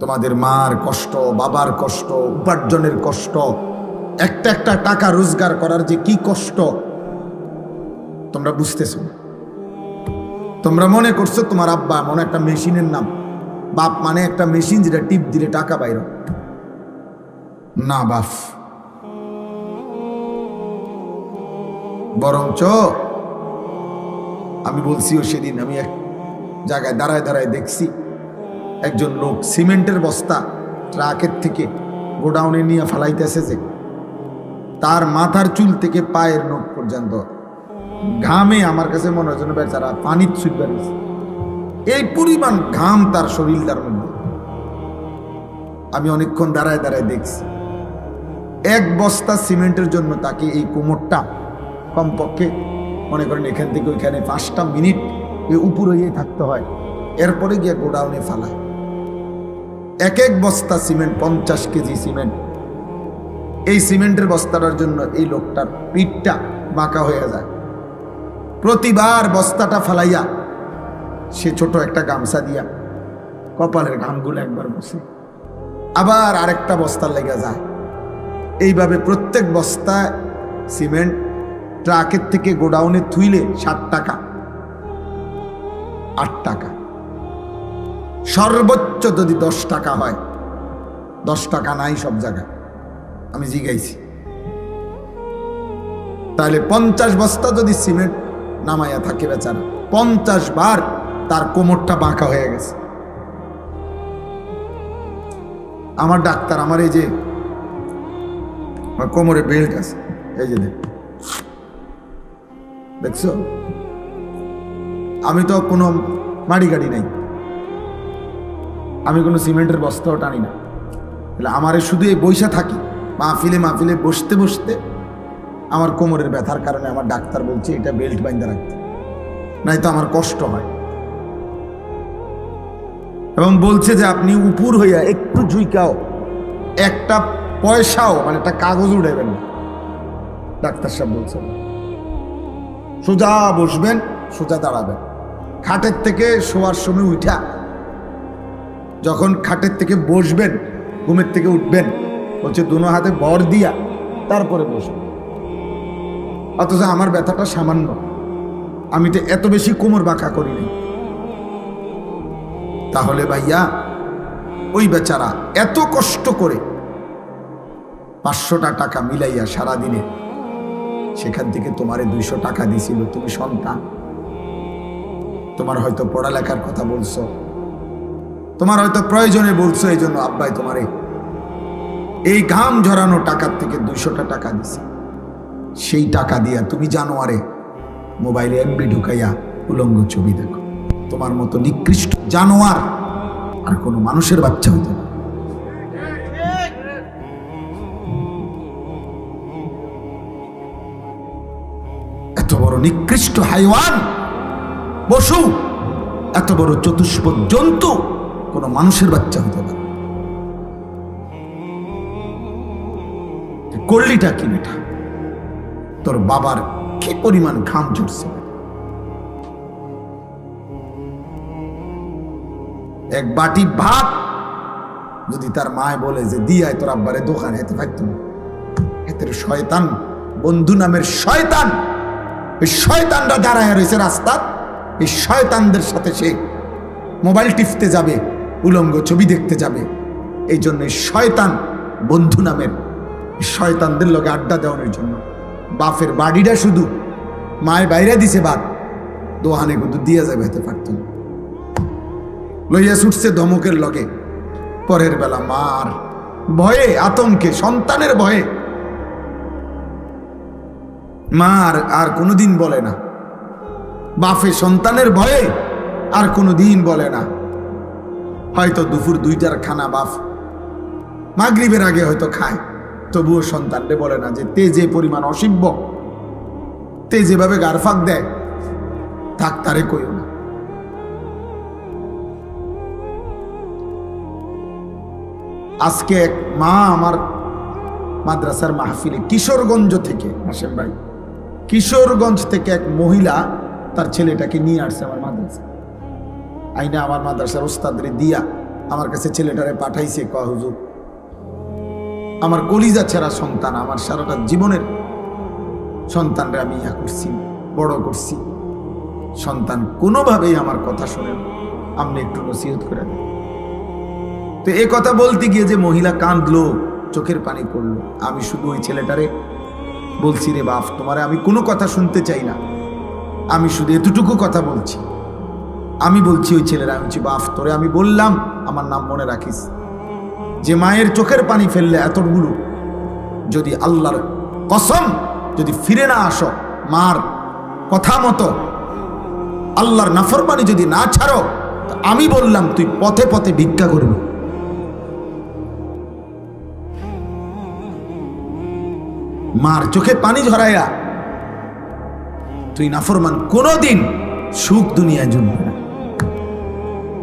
তোমাদের মার কষ্ট, বাবার কষ্ট, উপার্জনের কষ্ট, একটা একটা টাকা রোজগার করার যে কি কষ্ট, তোমরা বুঝতেছো। তোমরা মনে করছ তোমার আব্বা মনে একটা মেশিনের নাম। বাপ মানে একটা মেশিন যেটা টিপ দিলে টাকা বাইর না বাপ বরঞ্চ আমি বলছিও সেদিন, আমি এক জায়গায় দাঁড়ায় দাঁড়ায় দেখছি। একজন লোক সিমেন্টের বস্তা ট্রাকের থেকে গোডাউনে নিয়ে ফেলাইতেছে যে, তার মাথার চুল থেকে পায়ের নখ পর্যন্ত। ঘামে আমার কাছে মনে হয় যেন বেচারা পানির ছুট বেরিয়েছে এই পরিমাণ ঘাম তার শরীর তার মধ্যে। আমি অনেকক্ষণ দাঁড়ায় দাঁড়ায় দেখছি। এক বস্তা সিমেন্টের জন্য তাকে এই কোমরটা কমপক্ষে মনে করেন এখান থেকে ওইখানে পাঁচটা মিনিট উপর থাকতে হয়। এরপরে গিয়ে গোডাউনে ফালায়। এক এক বস্তা সিমেন্ট, পঞ্চাশ কেজি সিমেন্ট। এই সিমেন্টের বস্তাটার জন্য এই লোকটার পিঠটা বাঁকা হয়ে যায়। প্রতিবার বস্তাটা ফালাইয়া সে ছোট একটা গামছা দিয়া কপালের ঘামগুলো একবার বসে আবার আরেকটা বস্তার লেগে যায়। এইভাবে প্রত্যেক বস্তা সিমেন্ট ট্রাকের থেকে গোডাউনে থুইলে ষাট টাকা, আট টাকা। সর্বোচ্চ যদি দশ টাকা হয়, দশ টাকা নাই সব জায়গায়। আমি জিগাইছি। তাহলে পঞ্চাশ বস্তা যদি সিমেন্ট নামাইয়া থাকে বেচারা, পঞ্চাশ বার তার কোমরটা বাঁকা হয়ে গেছে। আমার ডাক্তার, আমার এই যে কোমরে বেল্ট আছে, এই যে দেখছ? আমি তো কোনো মাড়ি গাড়ি নাই। আমি কোনো সিমেন্টের বস্তাও টানি না। তাহলে আমারে শুধু এই বৈশা থাকি, মাহফিলে মাহফিলে বসতে বসতে আমার কোমরের ব্যথার কারণে আমার ডাক্তার বলছে এটা বেল্ট বাইন্দা রাখতে। নাই তো আমার কষ্ট হয়। এবং বলছে যে আপনি উপর হইয়া একটু ঝুইকাও একটা পয়সাও মানে একটা কাগজ উঠাইবেন না। ডাক্তার সাহেব বলছেন, সোজা বসবেন, সোজা দাঁড়াবেন। খাটের থেকে শোয়ার সময় উঠা যখন খাটের থেকে বসবেন, ঘুমের থেকে উঠবেন হচ্ছে দুনো হাতে বর দিয়া তারপরে বসবেন অথচ আমার ব্যথাটা সামান্য। আমি তো এত বেশি কোমর বাঁকা করিনি তাহলে ভাইয়া, ওই বেচারা এত কষ্ট করে পাঁচশোটা টাকা মিলাইয়া সারাদিনে সেখান থেকে তোমারে দুইশো টাকা দিছিল, তুমি সন্তান। তোমার হয়তো পড়ালেখার কথা বলছো। তোমার হয়তো প্রয়োজনে বলছো, এই জন্য আব্বাই তোমারে এই ঘাম ঝরানো টাকার থেকে দুইশোটা টাকা দিছে। সেই টাকা দিয়া তুমি জানোয়ারে মোবাইলে এমবি ঢুকাইয়া উলঙ্গ ছবি দেখো। তোমার মতো নিকৃষ্ট জানোয়ার আর কোনো মানুষের বাচ্চা হইতে না। এত বড় নিকৃষ্ট হাইওয়ান পশু এত বড় চতুষ্প জন্তু কোনো মানুষের বাচ্চা হতে পারে। করলিটা কি বেটা তোর বাবার কি পরিমাণ ঘাম ঝরছে? এক বাটি ভাত যদি তার মায় বলে যে দিয়ায় তোর আব্বারে দোকান, হেতে পারত না এতের শয়তান, বন্ধু নামের শয়তান। এই শয়তানরা দাঁড়ায় রয়েছে রাস্তা এই শয়তানদের সাথে সে মোবাইল টিপতে যাবে। উলঙ্গ ছবি দেখতে যাবে। এই জন্য শয়তান বন্ধু নামের। শয়তানদের লগে আড্ডা দেওয়ানোর জন্য। বাপের বাড়িটা শুধু মায়ের বাইরে দিছে বাদ দোহানে কিন্তু দিয়ে যাবে হতে পারত লইয়া ছুটছে ধমকের লগে। পরের বেলা মার ভয়ে, আতঙ্কে, সন্তানের ভয়ে। মা আর আর কোনোদিন বলে না। বাফে সন্তানের ভয়ে আর কোনোদিন বলে না। হয়তো দুপুর দুইটার খানা বাফ। মাগরিবের আগে হয়তো খায়। তবুও সন্তানরে বলে না যে তে যে পরিমাণ অসিব্য তে যেভাবে গারফাক দেয়, থাক তারে কইও না। আজকে এক মা আমার মাদ্রাসার মাহফিলে কিশোরগঞ্জ থেকে হাসেম ভাই, কিশোরগঞ্জ থেকে এক মহিলা তার ছেলেটাকে নিয়ে আসছে আমার মাদ্রাসা আইনা আমার মাদ্রাসার ওস্তাদরে দিয়া আমার কাছে ছেলেটারে পাঠাইছে ক হুজুর, আমার কলিজা ছাড়া সন্তান, আমার সারাটা জীবনের সন্তানরা আমি ইয়া করছি, বড় করছি। সন্তান কোনোভাবেই আমার কথা শোনে না। আপনি একটু নসিহত করে দেন। তো এ কথা বলতে গিয়ে যে মহিলা কাঁদলো, চোখের পানি পড়ল, আমি শুধু ওই ছেলেটারে বলছি, রে বাপ, তোমারে আমি কোনো কথা শুনতে চাই না। আমি শুধু এতটুকু কথা বলছি। আমি বলছি ওই ছেলেরা, আমি বলছি বাপ তোরে আমি বললাম, আমার নাম মনে রাখিস। যে মায়ের চোখের পানি ফেললে এতগুলো যদি আল্লাহর কসম যদি ফিরে না আসো, মার কথা মতো, আল্লাহর নাফরমানি যদি না ছাড়ো আমি বললাম, তুই পথে পথে ভিক্ষা করবি। মার চোখে পানি ঝরাইয়া, তুই নাফরমান কোনোদিন সুখ দুনিয়ার জমবে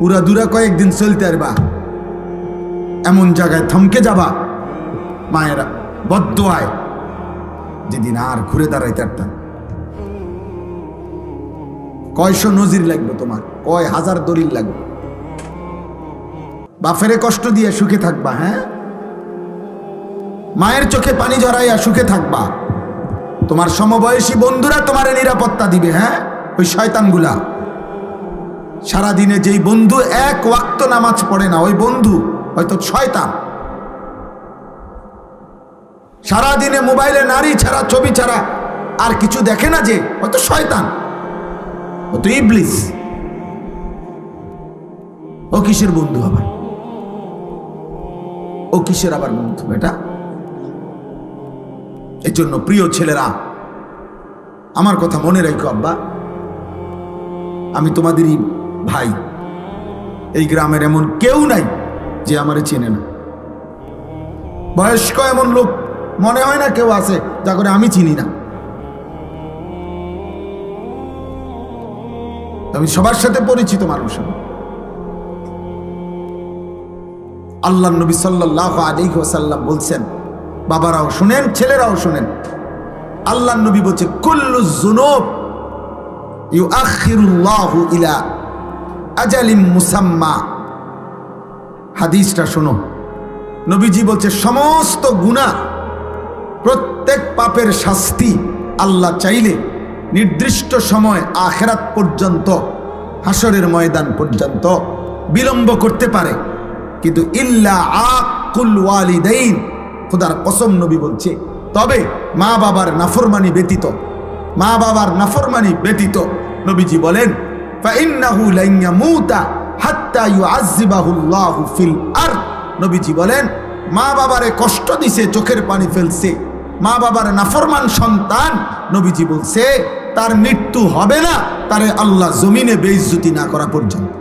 উড়া দুরা কয়েকদিন চলতে পারবা এমন জায়গায় থমকে যাবা। মায়েরা বদ্ধ আয় যেদিন আর ঘুরে দাঁড়াইতে পারতাম। কয়শো নজির লাগবে তোমার, কয় হাজার দলিল লাগবে। বাফেরে কষ্ট দিয়ে সুখে থাকবা হ্যাঁ? মায়ের চোখে পানি ঝরাইয়া সুখে থাকবা। তোমার সমবয়সী বন্ধুরা তোমার নিরাপত্তা দিবে হ্যাঁ? ওই শয়তানগুলা। সারাদিনে যেই বন্ধু এক ওয়াক্ত নামাজ পড়ে না, ওই বন্ধু হয়তো শয়তান। সারাদিনে মোবাইলে নারী ছাড়া, ছবি ছাড়া আর কিছু দেখে না যে হয়তো শয়তান। ও তো ইবলিস। ও কিসের বন্ধু আবার? ও কিসের আবার বন্ধু এটা এই জন্য প্রিয় ছেলেরা, আমার কথা মনে রাখো আব্বা। আমি তোমাদেরই ভাই, এই গ্রামের এমন কেউ নাই যে আমারে চেনে না। বয়স্ক এমন লোক মনে হয় না কেউ আছে যা করে আমি চিনি না। আমি সবার সাথে পরিচিত মানুষ আল্লাহ নবী সাল্লাহ আলী ওসাল্লাম বলছেন, বাবারাও শুনেন, ছেলেরাও শুনেন, আল্লাহ নবী বলছে কুল্লু জুনুব ইউ আখিরুল্লাহু ইলা আজালিম মুসাম্মা। হাদিসটা শোনো। নবীজি বলছে, সমস্ত গুণা প্রত্যেক পাপের শাস্তি আল্লাহ চাইলে নির্দিষ্ট সময় আখেরাত পর্যন্ত হাসরের ময়দান পর্যন্ত বিলম্ব করতে পারে। কিন্তু ইল্লা আকুল ওয়ালিদাইন, খোদার কসম নবী বলছে, তবে মা বাবার নাফরমানি ব্যতীত মা বাবার নাফরমানি ব্যতীত নবীজি বলেন ফাইন্নাহু লাইয়ামুতা হাত্তা ইউআযযিবাহুল্লাহু ফিল আরদ। নবীজি বলেন, মা বাবারে কষ্ট দিছে, চোখের পানি ফেলছে। মা বাবার নাফরমান সন্তান, নবীজি বলছে, তার মৃত্যু হবে না, তারে আল্লাহ জমিনে বেইজ্জতি না করা পর্যন্ত।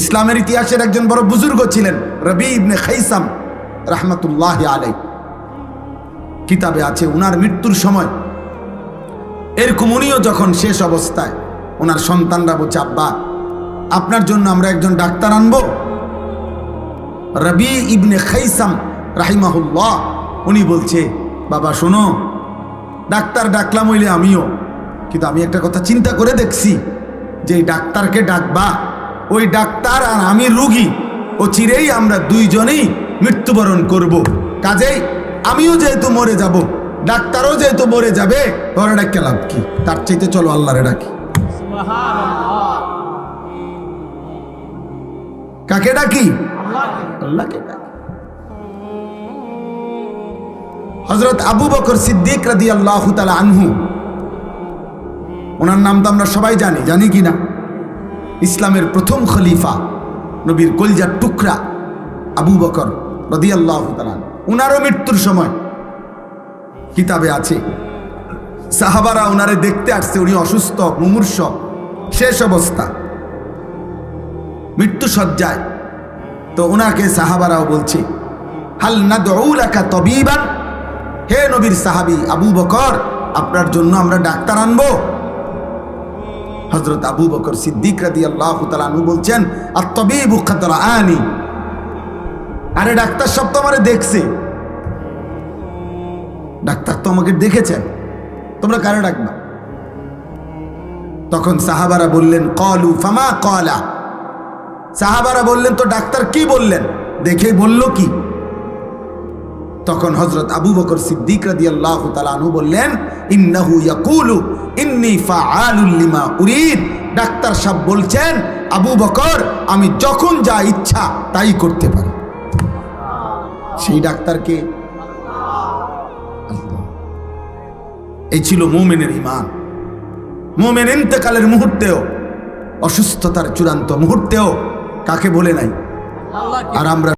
ইসলামের ইতিহাসের একজন বড় বুজুর্গ ছিলেন, রবি ইবনে খাইসাম রাহমাতুল্লাহ আলাই কিতাবে আছে, উনার মৃত্যুর সময় এরকম উনিও যখন শেষ অবস্থায়, ওনার সন্তানরা বলছে, আব্বা, আপনার জন্য আমরা একজন ডাক্তার আনব রবি ইবনে খাইসাম রাহিমাহুল্লাহ, উনি বলছে, বাবা, শোনো, ডাক্তার ডাকলাম হইলে আমিও, কিন্তু আমি একটা কথা চিন্তা করে দেখছি, যে ডাক্তারকে ডাকবা, ওই ডাক্তার আর আমি রুগী, ও চিরেই আমরা দুইজনেই মৃত্যুবরণ করব। কাজেই আমিও যেহেতু মরে যাব ডাক্তারও যেহেতু মরে যাবে ওরা ডাক্তার লাভ কি? তার চাইতে চলো আল্লাহরে ডাকি। কাকে ডাকি? আল্লাহকে ডাকি। হজরত আবু বকর সিদ্দিক রাদি আল্লাহ তালা আনহু, ওনার নাম তো আমরা সবাই জানি জানি কি না? ইসলামের প্রথম খলিফা, নবীর কলজার টুকরা আবু বকর রদি আল্লাহ উনারও মৃত্যুর সময় কিতাবে আছে। সাহাবারা ওনারে দেখতে আসছে, উনি অসুস্থ, মুমূর্ষ, শেষ অবস্থা। মৃত্যু সজ্জায় তো ওনাকে সাহাবারাও বলছে, হাল না দৌলাকা তবিবান? হে নবীর সাহাবি আবু বকর, আপনার জন্য আমরা ডাক্তার আনব। হজরত আবু বকর সিদ্দিক রাদি আল্লাহ তালু বলছেন আর তবিবু খাতরা আনি আরে ডাক্তার সব তো আমারে দেখছে। ডাক্তার তো আমাকে দেখেছেন। তোমরা কারে ডাকবা? তখন সাহাবারা বললেন, কলু, ফামা কলা? সাহাবারা বললেন, তো ডাক্তার কি বললেন? দেখে বলল কি? তখন হজরত আবু বকর সিদ্দিক রাদি আল্লাহ তালু বললেন, ইন্নাহু ইয়াকুলু, ইন্নি ফাআলুল লিমা উরিদ। ডাক্তার সাহেব বলছেন, আবু বকর, আমি যখন যা ইচ্ছা তাই করতে পারি। সেই ডাক্তারকে এই ছিল মোমেনের ইমান মোমেন ইন্তেকালের মুহূর্তেও অসুস্থতার চূড়ান্ত মুহূর্তেও কাকে বলে নাই? আর আমরা